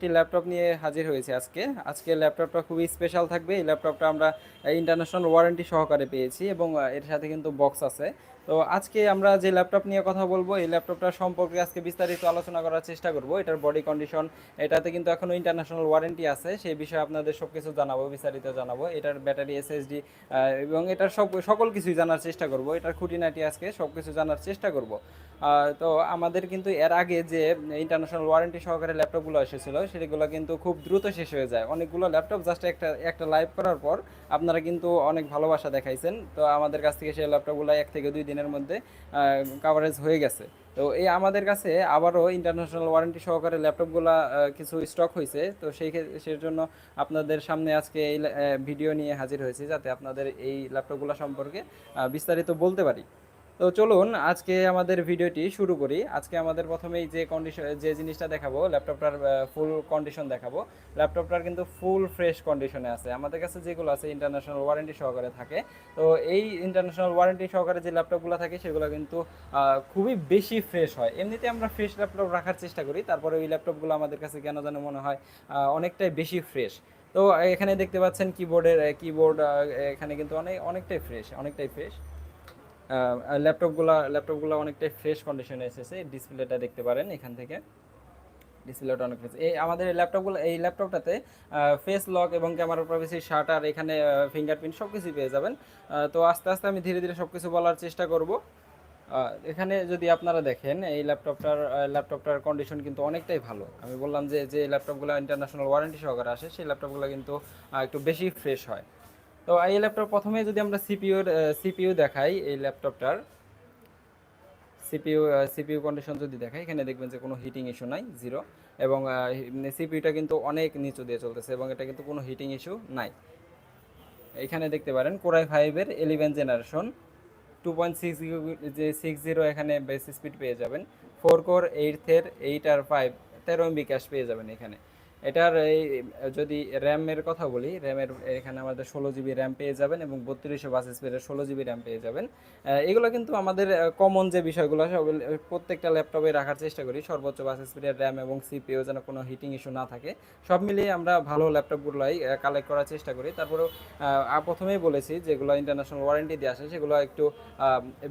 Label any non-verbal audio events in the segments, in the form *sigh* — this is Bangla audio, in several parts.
একটি ল্যাপটপ নিয়ে হাজির হয়েছে আজকে। আজকে ল্যাপটপটা খুবই স্পেশাল থাকবে। এই ল্যাপটপটা আমরা ইন্টারন্যাশনাল ওয়ারেন্টি সহকারে পেয়েছি এবং এর সাথে কিন্তু বক্স আছে। তো আজকে আমরা যে ল্যাপটপ নিয়ে কথা বলব, এই ল্যাপটপটা সম্পর্কে আজকে বিস্তারিত আলোচনা করার চেষ্টা করব। এটার বডি কন্ডিশন এটাতে কিন্তু এখনও ইন্টারন্যাশনাল ওয়ারেন্টি আছে, সেই বিষয়ে আপনাদের সব কিছু জানাব, বিস্তারিত জানাব। এটার ব্যাটারি এসএসডি এবং এটার সব, সকল কিছুই জানার চেষ্টা করব। এটার খুঁটিনাটি আজকে সব কিছু জানার চেষ্টা করব। তো আমাদের কিন্তু এর আগে যে ইন্টারন্যাশনাল ওয়ারেন্টি সহকারে ল্যাপটপগুলো এসেছিল, সেগুলো কিন্তু খুব দ্রুত শেষ হয়ে যায়। অনেকগুলো ল্যাপটপ জাস্ট একটা একটা লাইভ করার পর আপনারা কিন্তু অনেক ভালোবাসা দেখাইছেন। তো আমাদের কাছ থেকে সেই ল্যাপটপগুলো এক থেকে দুই দিনের মধ্যে কাভারেজ হয়ে গেছে। তো এই আমাদের কাছে আবারও ইন্টারন্যাশনাল ওয়ারেন্টি সহকারে ল্যাপটপগুলো কিছু স্টক হয়েছে তো সেই ক্ষেত্রে সেই জন্য আপনাদের সামনে আজকে এই ভিডিও নিয়ে হাজির হয়েছি, যাতে আপনাদের এই ল্যাপটপগুলো সম্পর্কে বিস্তারিত বলতে পারি। তো চলুন আজকে আমাদের ভিডিওটি শুরু করি। আজকে আমাদের প্রথমেই যে কন্ডিশন যে জিনিসটা দেখাবো, ল্যাপটপটার ফুল কন্ডিশন দেখাবো। ল্যাপটপটার কিন্তু ফুল ফ্রেশ কন্ডিশনে আছে। আমাদের কাছে যেগুলো আছে ইন্টারন্যাশনাল ওয়ারেন্টি সহকারে থাকে। তো এই ইন্টারন্যাশনাল ওয়ারেন্টি সহকারে যে ল্যাপটপগুলো থাকে, সেগুলো কিন্তু খুবই বেশি ফ্রেশ হয়। এমনিতে আমরা ফ্রেশ ল্যাপটপ রাখার চেষ্টা করি। তারপরে ওই ল্যাপটপগুলো আমাদের কাছে কেন যেন মনে হয় অনেকটাই বেশি ফ্রেশ তো এখানে দেখতে পাচ্ছেন কিবোর্ডের কিবোর্ড এখানে কিন্তু অনেক অনেকটাই ফ্রেশ অনেকটাই ফ্রেশ ল্যাপটপগুলো ল্যাপটপগুলো অনেকটাই ফ্রেশ কন্ডিশনে এসেছে। ডিসপ্লেটা দেখতে পারেন এখান থেকে। ডিসপ্লেটা অনেক ফ্রেশ এই আমাদের ল্যাপটপগুলো, এই ল্যাপটপটাতে ফেস লক এবং ক্যামেরা প্রাইভেসি শাটার এখানে ফিঙ্গারপ্রিন্ট সব কিছুই পেয়ে যাবেন। তো আস্তে আস্তে আমি ধীরে ধীরে সব কিছু বলার চেষ্টা করব। এখানে যদি আপনারা দেখেন, এই ল্যাপটপটার ল্যাপটপটার কন্ডিশন কিন্তু অনেকটাই ভালো। আমি বললাম যে যে ল্যাপটপগুলো ইন্টারন্যাশনাল ওয়ারেন্টি সহকারে আসে, সেই ল্যাপটপগুলো কিন্তু একটু বেশি ফ্রেশ হয়। তো এই ল্যাপটপ প্রথমে যদি আমরা সিপিইউর সিপিইউ দেখাই, এই ল্যাপটপটার সিপিইউ সিপিইউ কন্ডিশন যদি দেখাই, এখানে দেখবেন যে কোনো হিটিং ইস্যু নাই জিরো এবং সিপিইউটা কিন্তু অনেক নিচু দিয়ে চলতেছে, এবং এটা কিন্তু কোনো হিটিং ইস্যু নাই। এখানে দেখতে পারেন কোরাই ফাইভের eleven generation two point six যে সিক্স জিরো এখানে বেস স্পিড পেয়ে যাবেন ফোর কোর এইটের এইট আর ফাইভ তেরো এমবি ক্যাশ পেয়ে যাবেন এখানে। এটার এই, যদি র্যামের কথা বলি র্যামের এখানে আমাদের ষোলো জিবি র্যাম পেয়ে যাবেন এবং বত্রিশশো বাস স্পিডের ষোলো জিবি র্যাম পেয়ে যাবেন। এগুলো কিন্তু আমাদের কমন যে বিষয়গুলো প্রত্যেকটা ল্যাপটপে রাখার চেষ্টা করি। সর্বোচ্চ বাস স্পিডের র্যাম এবং সিপিও যেন কোনো হিটিং ইস্যু না থাকে। সব মিলিয়ে আমরা ভালো ল্যাপটপগুলোই কালেক্ট করার চেষ্টা করি। তারপরেও প্রথমেই বলেছি যেগুলো ইন্টারন্যাশনাল ওয়ারেন্টি দিয়ে আসে, সেগুলো একটু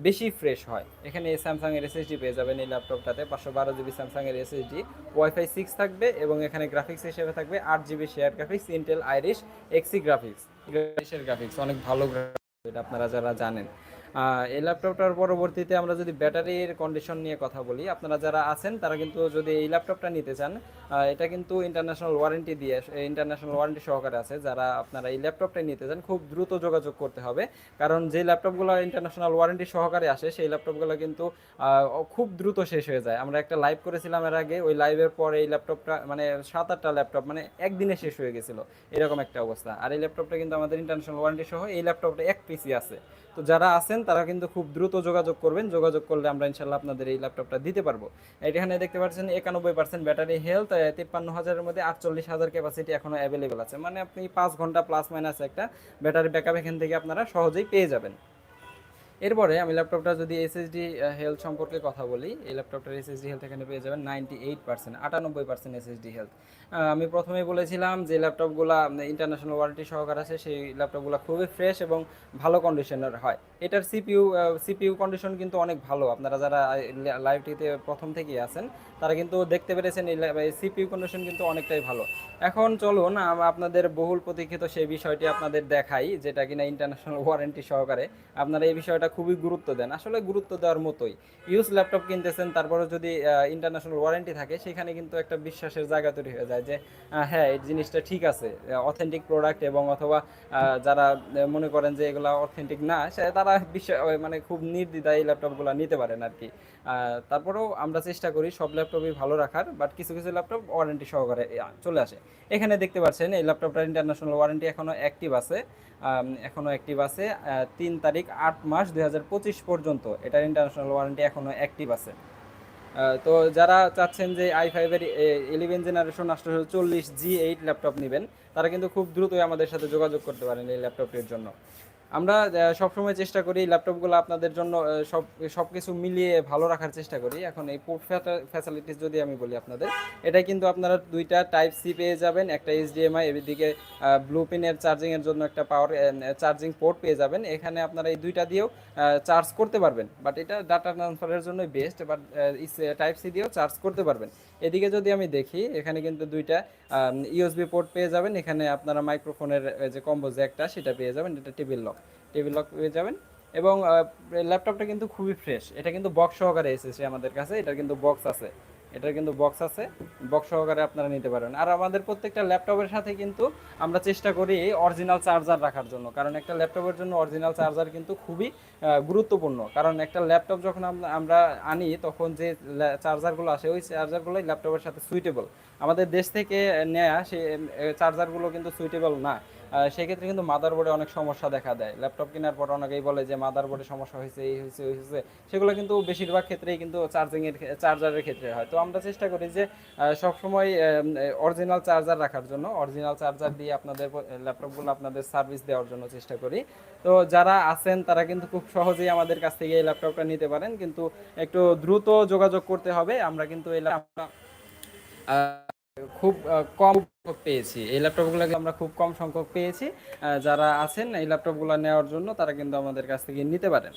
বেশি ফ্রেশ হয়। এখানে স্যামসাং এর এসএসডি পেয়ে যাবেন এই ল্যাপটপটাতে পাঁচশো বারো জিবি স্যামসাং এর এসএসডি ওয়াইফাই সিক্স থাকবে এবং এখানে গ্রাফিক্স হিসেবে থাকবে আট GB share graphics Intel Iris Xe graphics graphics অনেক ভালো গ্রাফিক্স এটা আপনারা যারা জানেন। এই ল্যাপটপটার পরবর্তীতে আমরা যদি ব্যাটারির কন্ডিশন নিয়ে কথা বলি, আপনারা যারা আছেন, তারা কিন্তু যদি এই ল্যাপটপটা নিতে চান এটা কিন্তু ইন্টারন্যাশনাল ওয়ারেন্টি দিয়ে ইন্টারন্যাশনাল ওয়ারেন্টি সহকারে আছে। যারা আপনারা এই ল্যাপটপটা নিতে চান, খুব দ্রুত যোগাযোগ করতে হবে। কারণ যে ল্যাপটপগুলো ইন্টারন্যাশনাল ওয়ারেন্টি সহকারে আসে, সেই ল্যাপটপগুলো কিন্তু খুব দ্রুত শেষ হয়ে যায়। আমরা একটা লাইভ করেছিলাম এর আগে, ওই লাইভের পরে এই ল্যাপটপটা মানে সাত আটটা ল্যাপটপ মানে একদিনে শেষ হয়ে গেছিল। এরকম একটা অবস্থা। আর এই ল্যাপটপটা কিন্তু আমাদের ইন্টারন্যাশনাল ওয়ারেন্টি সহ, এই ল্যাপটপটা এক পিসি আছে। তো যারা আছেন, তারা কিন্তু খুব দ্রুত যোগাযোগ করবেন। যোগাযোগ করলে আমরা ইনশাল্লাহ আপনাদের এই ল্যাপটপটা দিতে পারব। এখানে দেখতে পাচ্ছেন, একানব্বই পার্সেন্ট ব্যাটারি হেলথ তেপ্পান্ন হাজারের মধ্যে আটচল্লিশ হাজার ক্যাপাসিটি এখনও অ্যাভেলেবেল আছে। মানে আপনি পাঁচ ঘণ্টা প্লাস মাইনাস একটা ব্যাটারি ব্যাকআপ এখান থেকে আপনারা সহজেই পেয়ে যাবেন। এরপরে আমি ল্যাপটপটা যদি এসএসডি হেলথ সম্পর্কে কথা বলি, এই ল্যাপটপটার এসএসডি হেলথ এখানে পেয়ে যাবেন নাইনটি এইট পার্সেন্ট আটানব্বই পার্সেন্ট এসএসডি হেলথ আমি প্রথমেই বলেছিলাম যে ল্যাপটপগুলো ইন্টারন্যাশনাল ওয়ারেন্টি সহকার আছে, সেই ল্যাপটপগুলো খুবই ফ্রেশ এবং ভালো কন্ডিশনের হয়। এটার সিপিইউ সিপিইউ কন্ডিশন কিন্তু অনেক ভালো। আপনারা যারা লাইভটিতে প্রথম থেকেই আছেন, তারা কিন্তু দেখতে পেরেছেন এই সিপিইউ কন্ডিশন কিন্তু অনেকটাই ভালো। এখন চলুন আপনাদের বহুল প্রতীক্ষিত সেই বিষয়টি আপনাদের দেখাই, যেটা কিনা ইন্টারন্যাশনাল ওয়ারেন্টি সহকারে। আপনারা এই বিষয়টা খুবই গুরুত্ব দেন। আসলে গুরুত্ব দেওয়ার মতোই। ইউজ ল্যাপটপ কিনতেছেন তারপরে যদি ইন্টারন্যাশনাল ওয়ারেন্টি থাকে, সেখানে কিন্তু একটা বিশ্বাসের জায়গা তৈরি হয়ে যায় যে হ্যাঁ এই জিনিসটা ঠিক আছে অথেন্টিক প্রোডাক্ট এবং অথবা যারা মনে করেন যে এগুলো অথেন্টিক না তারা বিশ্বাস মানে খুব নির্দ্বিধায় এই ল্যাপটপগুলো নিতে পারেন আর কি তারপরেও আমরা চেষ্টা করি সব ল্যাপটপই ভালো রাখার বাট কিছু কিছু ল্যাপটপ ওয়ারেন্টি সহকারে চলে আসে। এখানে দেখতে পাচ্ছেন, এই ল্যাপটপটার ইন্টারন্যাশনাল ওয়ারেন্টি এখনও অ্যাক্টিভ আছে। আম, এখনও অ্যাক্টিভ আছে। তিন তারিখ আট মাস দুই হাজার পঁচিশ পর্যন্ত। এটার ইন্টারন্যাশনাল ওয়ারেন্টি এখনও অ্যাক্টিভ আছে। তো যারা চাচ্ছেন যে আই ফাইভের ইলেভেন জেনারেশন আঠারোশো চল্লিশ জি এইট ল্যাপটপ নেবেন তারা কিন্তু খুব দ্রুতই আমাদের সাথে যোগাযোগ করতে পারেন এই ল্যাপটপটির জন্য। আমরা সবসময় চেষ্টা করি ল্যাপটপগুলো আপনাদের জন্য সব সব কিছু মিলিয়ে ভালো রাখার চেষ্টা করি। এখন এই পোর্ট ফ্যাসিলিটিস যদি আমি বলি আপনাদের, এটা কিন্তু আপনারা দুইটা টাইপ সি পেয়ে যাবেন, একটা এইচডিএমআই, এদিকে ব্লু পিনের চার্জিংয়ের জন্য একটা পাওয়ার চার্জিং পোর্ট পেয়ে যাবেন। এখানে আপনারা এই দুইটা দিয়েও চার্জ করতে পারবেন। বাট এটা ডাটা ট্রান্সফারের জন্য বেস্ট, বাট টাইপ সি দিয়েও চার্জ করতে পারবেন। এদিকে যদি আমি দেখি, এখানে কিন্তু দুইটা ইউএসবি পোর্ট পেয়ে যাবেন। এখানে আপনারা মাইক্রোফোনের যে কম্বো জ্যাকটা সেটা পেয়ে যাবেন। এটা টেবিল লক টেবিল লক পেয়ে যাবেন। এবং ল্যাপটপটা কিন্তু খুবই ফ্রেশ এটা কিন্তু বক্স সহকারে এসেছে আমাদের কাছে। এটা কিন্তু বক্স আছে। এটার কিন্তু বক্স আছে। বক্স সহকারে আপনারা নিতে পারেন। আর আমাদের প্রত্যেকটা ল্যাপটপের সাথে কিন্তু আমরা চেষ্টা করি অরিজিনাল চার্জার রাখার জন্য। কারণ একটা ল্যাপটপের জন্য অরিজিনাল চার্জার কিন্তু খুবই গুরুত্বপূর্ণ। কারণ একটা ল্যাপটপ যখন আমরা আনি, তখন যে চার্জারগুলো আসে, ওই চার্জারগুলোই ল্যাপটপের সাথে সুইটেবল আমাদের দেশ থেকে নেয়া সেই চার্জারগুলো কিন্তু সুইটেবল না। সেক্ষেত্রে কিন্তু মাদারবোর্ডে অনেক সমস্যা দেখা দেয়। ল্যাপটপ কেনার পর অনেকেই বলে যে মাদারবোর্ডে সমস্যা হয়েছে, এই হয়েছে, ওই হয়েছে। সেগুলো কিন্তু বেশিরভাগ ক্ষেত্রেই কিন্তু চার্জিংয়ের চার্জারের ক্ষেত্রে হয়। তো আমরা চেষ্টা করি যে সবসময় অরিজিনাল চার্জার রাখার জন্য অরিজিনাল চার্জার দিয়ে আপনাদের ল্যাপটপগুলো আপনাদের সার্ভিস দেওয়ার জন্য চেষ্টা করি। তো যারা আছেন, তারা কিন্তু খুব সহজেই আমাদের কাছ থেকে এই ল্যাপটপটা নিতে পারেন। কিন্তু একটু দ্রুত যোগাযোগ করতে হবে। আমরা কিন্তু এই ল্যাপটপটা খুব কম পেয়েছি। এই ল্যাপটপগুলো আমরা খুব কম সংখ্যক পেয়েছি। যারা আছেন, এই ল্যাপটপগুলো নেওয়ার জন্য তারা কিন্তু আমাদের কাছ থেকে নিতে পারেন।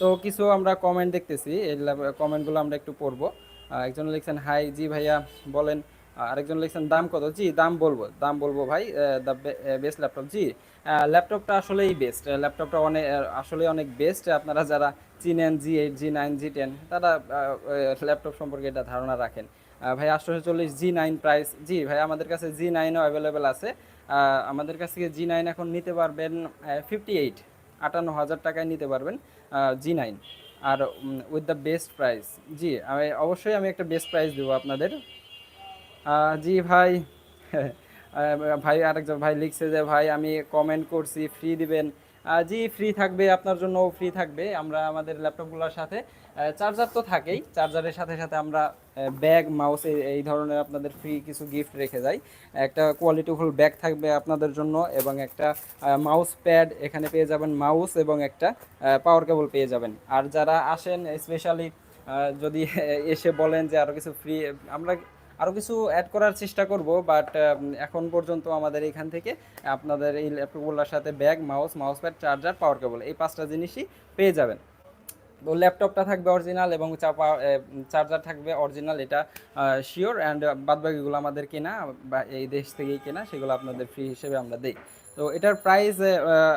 তো কিছু আমরা কমেন্ট দেখতেছি। এই কমেন্টগুলো আমরা একটু পড়ব। একজন লিখছেন, হাই, জি ভাইয়া, বলেন। আরেকজন লিখছেন, দাম কত? জি, দাম বলব। দাম বলব ভাই দ্য বেস্ট ল্যাপটপ জি ল্যাপটপটা আসলেই বেস্ট ল্যাপটপটা অনেক আসলে অনেক বেস্ট আপনারা যারা চিনেন G eight G nine G ten তারা ল্যাপটপ সম্পর্কে এটা ধারণা রাখেন। ভাই আটশোশো চল্লিশ জি নাইন প্রাইস জি ভাই, আমাদের কাছে জি নাইনও অ্যাভেলেবেল আছে। আমাদের কাছ থেকে জি নাইন এখন নিতে পারবেন ফিফটি এইট আটান্ন হাজার টাকায় নিতে পারবেন জি নাইন আর উইথ দ্য বেস্ট প্রাইস জি, আমি, অবশ্যই আমি একটা বেস্ট প্রাইস দেবো আপনাদের। জি ভাই *laughs* ভাই, আরেকজন ভাই লিখছে যে, ভাই, আমি কমেন্ট করছি ফ্রি দিবেন। জি ফ্রি থাকবে, আপনার জন্য ফ্রি থাকবে। আমরা আমাদের ল্যাপটপগুলোর সাথে চার্জার তো থাকেই। চার্জারের সাথে সাথে আমরা ব্যাগ মাউস এই ধরনের আপনাদের ফ্রি কিছু গিফট রেখে যাই। একটা কোয়ালিটিফুল ব্যাগ থাকবে আপনাদের জন্য এবং একটা মাউস প্যাড এখানে পেয়ে যাবেন মাউস এবং একটা পাওয়ার কেবল পেয়ে যাবেন। আর যারা আসেন স্পেশালি যদি এসে বলেন যে আরও কিছু ফ্রি আমরা আরও কিছু অ্যাড করার চেষ্টা করব বাট এখন পর্যন্ত আমাদের এখান থেকে আপনাদের এই ল্যাপটপগুলোর সাথে bag mouse mouse pad charger power cable এই পাঁচটা জিনিসই পেয়ে যাবেন। তো ল্যাপটপটা থাকবে অরিজিনাল এবং চাপা চার্জার থাকবে অরিজিনাল এটা শিওর অ্যান্ড বাদবাকিগুলো আমাদের কেনা বা এই দেশ থেকেই কেনা, সেগুলো আপনাদের ফ্রি হিসেবে আমরা দিই। তো এটার প্রাইস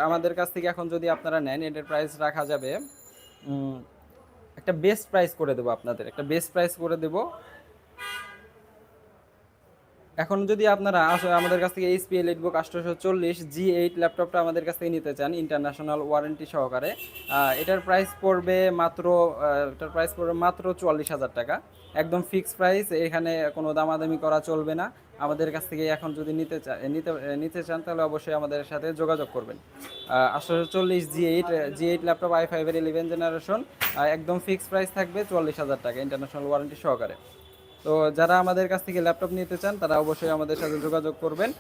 আমাদের কাছ থেকে এখন যদি আপনারা নেন, এটার প্রাইস রাখা যাবে একটা বেস্ট প্রাইস করে দেবো আপনাদের, একটা বেস্ট প্রাইস করে দেবো এখন যদি আপনারা আমাদের কাছ থেকে এইচপি এলিটবুক আঠারোশো চল্লিশ জি এইট ল্যাপটপটা আমাদের কাছ থেকে নিতে চান ইন্টারন্যাশনাল ওয়ারেন্টি সহকারে এটার প্রাইস পড়বে মাত্র এটার প্রাইস পড়বে মাত্র চুয়াল্লিশ হাজার টাকা। একদম ফিক্সড প্রাইস এখানে কোনো দামাদামি করা চলবে না। আমাদের কাছ থেকে এখন যদি নিতে চা নিতে নিতে চান, তাহলে অবশ্যই আমাদের সাথে যোগাযোগ করবেন। আটশোশো চল্লিশ G eight G eight laptop I ফাইভের ইলেভেন জেনারেশন একদম ফিক্সড প্রাইস থাকবে চুয়াল্লিশ হাজার টাকা ইন্টারন্যাশনাল ওয়ারেন্টি সহকারে। তো যারা আমাদের কাছ থেকে ল্যাপটপ নিতে চান, তারা অবশ্যই আমাদের সাথে যোগাযোগ করবেন।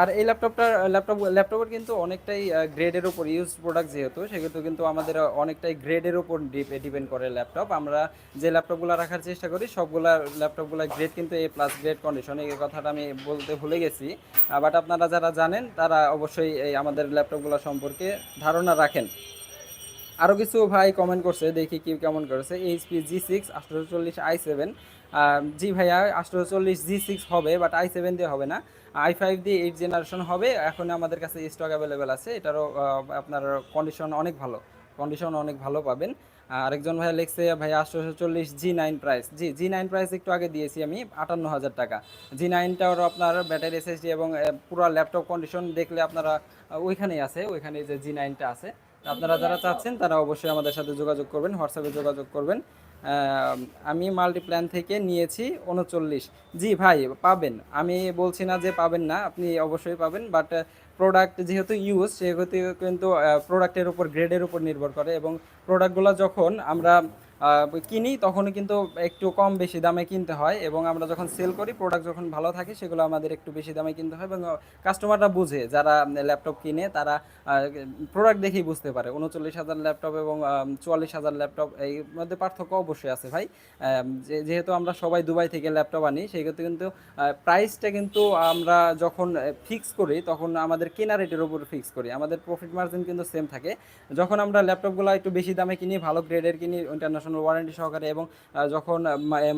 আর এই ল্যাপটপটা ল্যাপটপ, ল্যাপটপের কিন্তু অনেকটাই গ্রেডের উপর ইউজ প্রোডাক্ট যেহেতু, সেহেতু কিন্তু আমাদের অনেকটাই গ্রেডের উপর ডিপেন্ড করে ল্যাপটপ। আমরা যে ল্যাপটপগুলো রাখার চেষ্টা করি, সবগুলা ল্যাপটপগুলো গ্রেড কিন্তু এ প্লাস গ্রেড কন্ডিশন এই কথাটা আমি বলতে ভুলে গেছি। বাট আপনারা যারা জানেন, তারা অবশ্যই এই আমাদের ল্যাপটপগুলো সম্পর্কে ধারণা রাখেন। আরও কিছু ভাই কমেন্ট করছে, দেখি কি কেমন করেছে। এইচপি জি সিক্স আটশোশো চল্লিশ আই সেভেন জি ভাইয়া আটশোশো চল্লিশ জি সিক্স হবে বাট আই সেভেন দিয়ে হবে না। আই ফাইভ দিয়ে এইট জেনারেশন হবে। এখন আমাদের কাছে স্টক অ্যাভেলেবেল আছে। এটারও আপনার কন্ডিশন অনেক ভালো। কন্ডিশন অনেক ভালো পাবেন। আরেকজন ভাইয়া লিখছে ভাই আটশোশো চল্লিশ জি নাইন প্রাইস জি জি নাইন প্রাইস একটু আগে দিয়েছি আমি, আটান্ন হাজার টাকা। জি নাইনটাও আপনার ব্যাটারি এসএসডি এবং পুরো ল্যাপটপ কন্ডিশন দেখলে আপনারা ওইখানেই আছে ওইখানে যে জি নাইনটা আছে। আপনারা যারা চাচ্ছেন, তারা অবশ্যই আমাদের সাথে যোগাযোগ করবেন, হোয়াটসঅ্যাপে যোগাযোগ করবেন। আমি মাল্টিপ্ল্যান থেকে নিয়েছি উনচল্লিশ। জি ভাই, পাবেন। আমি বলছি না যে পাবেন না, আপনি অবশ্যই পাবেন বাট প্রোডাক্ট যেহেতু ইউজ সেহেতু কিন্তু প্রোডাক্টের উপর গ্রেডের উপর নির্ভর করে এবং প্রোডাক্টগুলো যখন আমরা কিনি তখন কিন্তু একটু কম বেশি দামে কিনতে হয় এবং আমরা যখন সেল করি প্রোডাক্ট যখন ভালো থাকে, সেগুলো আমাদের একটু বেশি দামে কিনতে হয় এবং কাস্টমাররা বুঝে, যারা ল্যাপটপ কিনে, তারা প্রোডাক্ট দেখেই বুঝতে পারে। উনচল্লিশ হাজার ল্যাপটপ এবং চুয়াল্লিশ হাজার ল্যাপটপ এই মধ্যে পার্থক্য অবশ্যই আছে ভাই। যেহেতু আমরা সবাই দুবাই থেকে ল্যাপটপ আনি সেই ক্ষেত্রে কিন্তু প্রাইসটা কিন্তু আমরা যখন ফিক্স করি, তখন আমাদের কেনা রেটের উপর ফিক্স করি। আমাদের প্রফিট মার্জিন কিন্তু সেম থাকে। যখন আমরা ল্যাপটপগুলো একটু বেশি দামে কিনি, ভালো গ্রেডের কিনি ইন্টারন্যাশনাল ওয়ারেন্টি সহকারে এবং যখন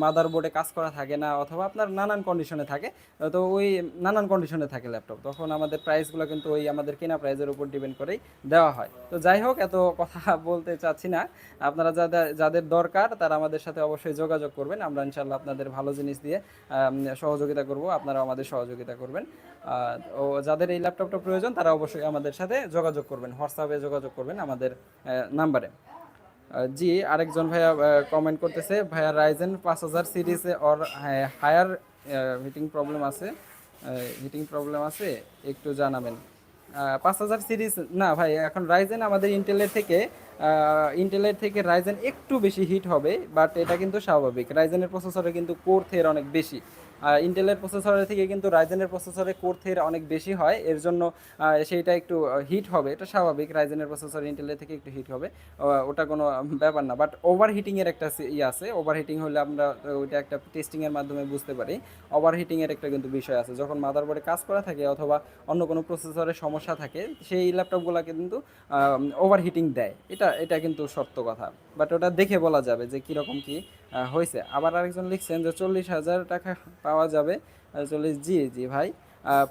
মাদার বোর্ডে কাজ করা থাকে না অথবা আপনার নানান কন্ডিশনে থাকে তো ওই নানান কন্ডিশনে থাকে ল্যাপটপ তখন আমাদের প্রাইসগুলো কিন্তু ওই আমাদের কেনা প্রাইসের উপর ডিপেন্ড করেই দেওয়া হয়। তো যাই হোক, এত কথা বলতে চাচ্ছি না। আপনারা যাদের যাদের দরকার তারা আমাদের সাথে অবশ্যই যোগাযোগ করবেন। আমরা ইনশাল্লাহ আপনাদের ভালো জিনিস দিয়ে সহযোগিতা করব। আপনারা আমাদের সহযোগিতা করবেন। ও যাদের এই ল্যাপটপটা প্রয়োজন তারা অবশ্যই আমাদের সাথে যোগাযোগ করবেন। হোয়াটসঅ্যাপে যোগাযোগ করবেন আমাদের নাম্বারে জি, আরেকজন ভাইয়া কমেন্ট করতেছে, ভাইয়া রাইজেন পাঁচ হাজার সিরিজে ওর হায়ার হিটিং প্রবলেম আছে হিটিং প্রবলেম আছে, একটু জানাবেন। পাঁচ হাজার সিরিজ না ভাই, এখন রাইজেন আমাদের ইন্টেলের থেকে ইন্টেলের থেকে রাইজেন একটু বেশি হিট হবে বাট এটা কিন্তু স্বাভাবিক। রাইজেনের প্রসেসরে কিন্তু কোর থের অনেক বেশি। ইন্টেলের প্রসেসরের থেকে কিন্তু রাইজেনের প্রসেসরে কোর অনেক বেশি হয়। এর জন্য সেইটা একটু হিট হবে। এটা স্বাভাবিক রাইজেনের প্রসেসর ইন্টেলের থেকে একটু হিট হবে। ওটা কোনো ব্যাপার না। বাট ওভার হিটিংয়ের একটা সি- ই আছে। ওভার হিটিং হলে আমরা ওইটা একটা টেস্টিংয়ের মাধ্যমে বুঝতে পারি। ওভার হিটিংয়ের একটা কিন্তু বিষয় আছে। যখন মাদারবোর্ডে কাজ করা থাকে অথবা অন্য কোনো প্রসেসরের সমস্যা থাকে, সেই ল্যাপটপগুলো কিন্তু ওভার হিটিং দেয়। এটা এটা কিন্তু সত্য কথা। বাট ওটা দেখে বলা যাবে যে কীরকম কী হয়েছে। আবার আরেকজন লিখছেন যে চল্লিশ হাজার টাকা পাওয়া যাবে চল্লিশ জি জি ভাই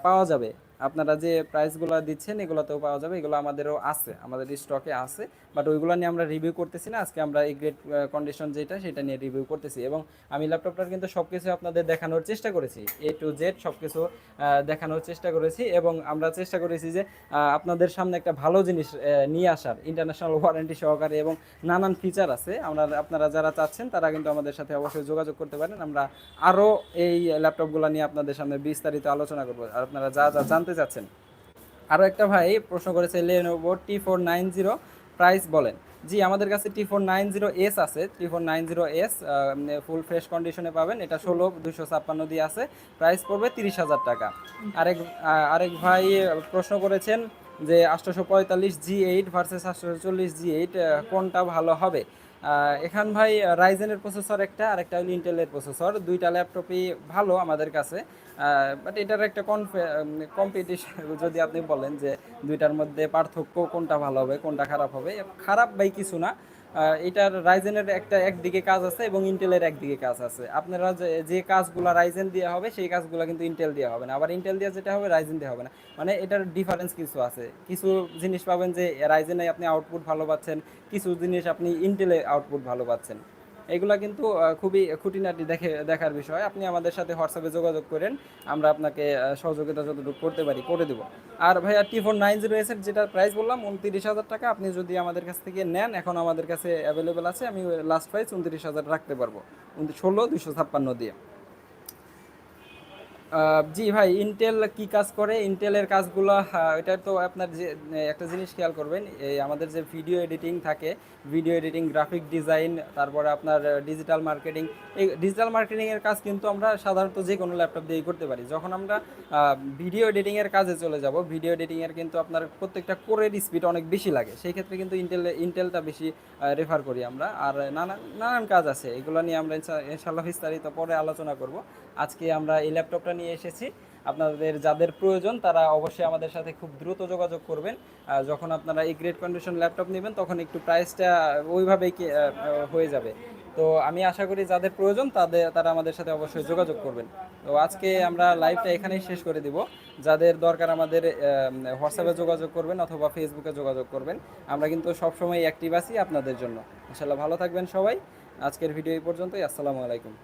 পাওয়া যাবে। আপনারা যে প্রাইসগুলো দিচ্ছেন, এগুলোতেও পাওয়া যাবে। এগুলো আমাদেরও আছে, আমাদের স্টকে আছে। বাট ওইগুলো নিয়ে আমরা রিভিউ করতেছি না। আজকে আমরা এই গ্রেড কন্ডিশন যেটা, সেটা নিয়ে রিভিউ করতেছি। এবং আমি ল্যাপটপটার কিন্তু সব কিছু আপনাদের দেখানোর চেষ্টা করেছি। এ টু জেড সব কিছু দেখানোর চেষ্টা করেছি। এবং আমরা চেষ্টা করেছি যে আপনাদের সামনে একটা ভালো জিনিস নিয়ে আসার। ইন্টারন্যাশনাল ওয়ারেন্টি সহকারে এবং নানান ফিচার আছে। আমরা, আপনারা যারা চাচ্ছেন, তারা কিন্তু আমাদের সাথে অবশ্যই যোগাযোগ করতে পারেন। আমরা আরও এই ল্যাপটপগুলো নিয়ে আপনাদের সামনে বিস্তারিত আলোচনা করব। আর আপনারা যা যা জানতে চাচ্ছেন আরও একটা ভাই প্রশ্ন করেছে Lenovo T four nine zero price বলেন। জি, আমাদের কাছে T four nine zero S আছে। T four nine zero S full fresh কন্ডিশনে পাবেন। এটা ষোলো দুশো ছাপ্পান্ন দিয়ে আছে। প্রাইস পড়বে তিরিশ হাজার টাকা। আরেক আরেক ভাই প্রশ্ন করেছেন যে আটশোশো পঁয়তাল্লিশ জি এইট ভার্সেস আটশোশো চল্লিশ জি এইট কোনটা ভালো হবে? এখান ভাই রাইজেনের প্রসেসর একটা, আর একটা হলো ইন্টেলের প্রসেসর দুইটা ল্যাপটপই ভালো আমাদের কাছে। বাট এটার একটা কম্পিটিশন *laughs* যদি আপনি বলেন যে দুইটার মধ্যে পার্থক্য কোনটা ভালো হবে, কোনটা খারাপ হবে। খারাপ বাই কিছু না। এটার রাইজেনের একটা একদিকে কাজ আছে এবং ইন্টেলের একদিকে কাজ আছে। আপনারা যে কাজগুলো রাইজেন দিয়ে হবে, সেই কাজগুলো কিন্তু ইন্টেল দিয়ে হবে না। আবার ইন্টেল দিয়ে যেটা হবে রাইজেন দিয়ে হবে না। মানে এটার ডিফারেন্স কিছু আছে। কিছু জিনিস পাবেন যে রাইজেনে আপনি আউটপুট ভালো পাচ্ছেন, কিছু জিনিস আপনি ইন্টেলে আউটপুট ভালো পাচ্ছেন। এগুলা কিন্তু খুবই খুঁটিনাটি দেখে, দেখার বিষয়। আপনি আমাদের সাথে হোয়াটসঅ্যাপে যোগাযোগ করেন, আমরা আপনাকে সহযোগিতা যতটুকু করতে পারি, করে দেবো। আর ভাইয়া টি ফোর নাইন জিরো এসের যেটার প্রাইস বললাম, উনত্রিশ হাজার টাকা, আপনি যদি আমাদের কাছ থেকে নেন, এখন আমাদের কাছে অ্যাভেলেবেল আছে, আমি লাস্ট প্রাইস উনত্রিশ হাজার রাখতে পারব। ষোলো দুশো ছাপ্পান্ন দিয়ে। জি ভাই ইন্টেল কি কাজ করে? ইন্টেলের কাজগুলো এটা তো আপনার যে একটা জিনিস খেয়াল করবেন, এই আমাদের যে ভিডিও এডিটিং থাকে ভিডিও এডিটিং গ্রাফিক ডিজাইন তারপরে আপনার ডিজিটাল মার্কেটিং এই ডিজিটাল মার্কেটিংয়ের কাজ কিন্তু আমরা সাধারণত যে কোনো ল্যাপটপ দিয়েই করতে পারি। যখন আমরা ভিডিও এডিটিংয়ের কাজে চলে যাব ভিডিও এডিটিংয়ের কিন্তু আপনার প্রত্যেকটা কোরের স্পিড অনেক বেশি লাগে। সেই ক্ষেত্রে কিন্তু ইন্টেল ইন্টেলটা বেশি রেফার করি আমরা। আর নানান নানান কাজ আছে, এগুলো নিয়ে আমরা ইনশা- ইনশাল্লাহ বিস্তারিত পরে আলোচনা করব। আজকে আমরা এই ল্যাপটপটা নিয়ে এসেছি। আপনাদের যাদের প্রয়োজন তারা অবশ্যই আমাদের সাথে খুব দ্রুত যোগাযোগ করবেন। যখন আপনারা এই গ্রেড কন্ডিশন ল্যাপটপ নেবেন, তখন একটু প্রাইসটা ওইভাবেই হয়ে যাবে। তো আমি আশা করি যাদের প্রয়োজন তাদের, তারা আমাদের সাথে অবশ্যই যোগাযোগ করবেন। তো আজকে আমরা লাইভটা এখানেই শেষ করে দিব। যাদের দরকার আমাদের হোয়াটসঅ্যাপে যোগাযোগ করবেন অথবা ফেসবুকে যোগাযোগ করবেন। আমরা কিন্তু সবসময় অ্যাক্টিভ আছি আপনাদের জন্য। ইনশাল্লাহ ভালো থাকবেন সবাই। আজকের ভিডিও এই পর্যন্তই। আসসালামু আলাইকুম।